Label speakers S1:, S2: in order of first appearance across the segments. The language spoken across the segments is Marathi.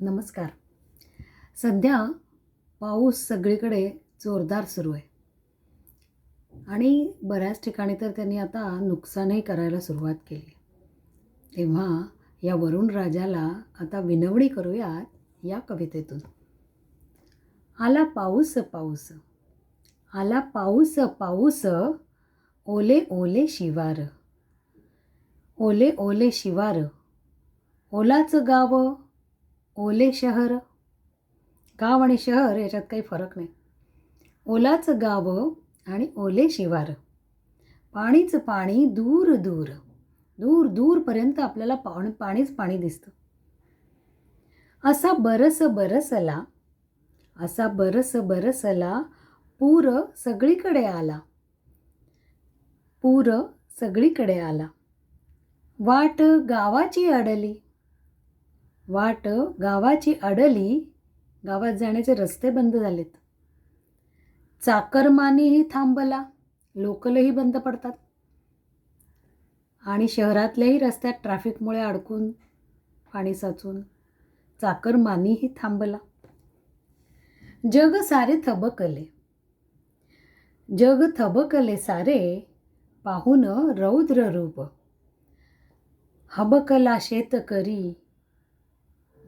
S1: नमस्कार. सध्या पाऊस सगळीकडे जोरदार सुरू आहे. आणि बऱ्याच ठिकाणी तर त्यांनी आता नुकसानही करायला सुरुवात केली. तेव्हा या वरुण राजाला आता विनवणी करूयात या कवितेतून. आला पाऊस पाऊस. आला पाऊस पाऊस. ओले ओले शिवार. ओले ओले शिवार. ओलाचं गावं ओले शहर गाव आणि शहर याच्यात काही फरक नाही. ओलाचं गाव आणि ओले शिवार. पाणीच पाणी दूर दूर. दूर दूरपर्यंत आपल्याला पाण पाणीच पाणी दिसतं. असा बरस बरसला असा बरस बरसला पूर सगळीकडे आला. पूर सगळीकडे आला. वाट गावाची अडली. वाट गावाची अडली गावात जाण्याचे रस्ते बंद झालेत. चाकरमानीही थांबला लोकलही बंद पडतात. आणि शहरातल्याही रस्त्यात ट्रॅफिकमुळे अडकून पाणी साचून चाकरमानीही थांबला. जग सारे थबकले. जग थबकले सारे पाहून रौद्र रूप. हबकला शेतकरी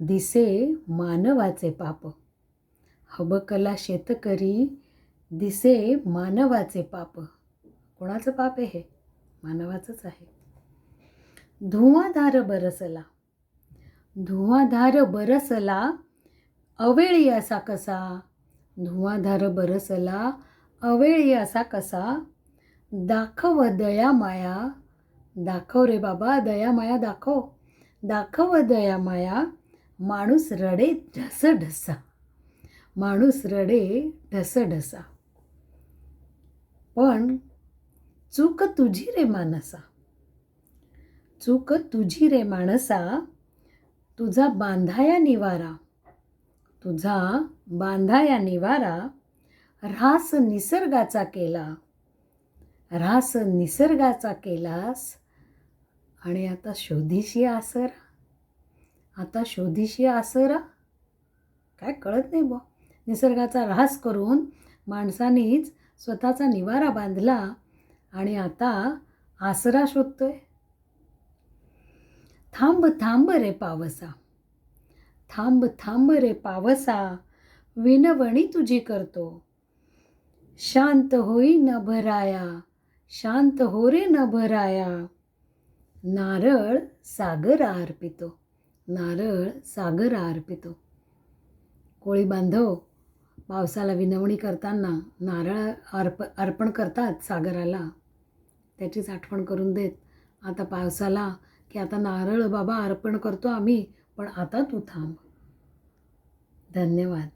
S1: दिसे मानवाचे पाप. हबकला शेतकरी दिसे मानवाचे पाप. कोणाचं पाप आहे? हे मानवाचंच आहे. धुवाधार बरसला. धुवाधार बरसला. अवेळी असा कसा? धुवाधार बरसला. अवेळी असा कसा? दाखव दया माया. दाखव रे बाबा दया माया दाखव. दाखव दया माया. माणूस रडे ढस ढसा. माणूस रडे ढस ढसा. पण चूक तुझी रे मानसा. चूक तुझी रे माणसा तुझा बांधाया निवारा तुझा बांधाया निवारा ऱ्हास निसर्गाचा केला ऱ्हास निसर्गाचा केलास आणि आता शोधीशी आसरा. आता शोधीशी आसरा काय कळत नाही बुवा. निसर्गाचा ऱ्हास करून माणसानीच स्वतःचा निवारा बांधला आणि आता आसरा शोधतोय. थांब थांब रे पावसा. थांब थांब रे पावसा. विनवणी तुझी करतो. शांत होई न भराया. शांत हो रे न भराया. नारळ सागर अर्पितो नारळ सागर अर्पितो कोळी बांधव पावसाला विनवणी करताना नारळ अर्प अर्पण करतात सागराला. त्याचीच आठवण करून देत आता पावसाला की आता नारळ बाबा अर्पण करतो आम्ही पण आता तू थांब. धन्यवाद.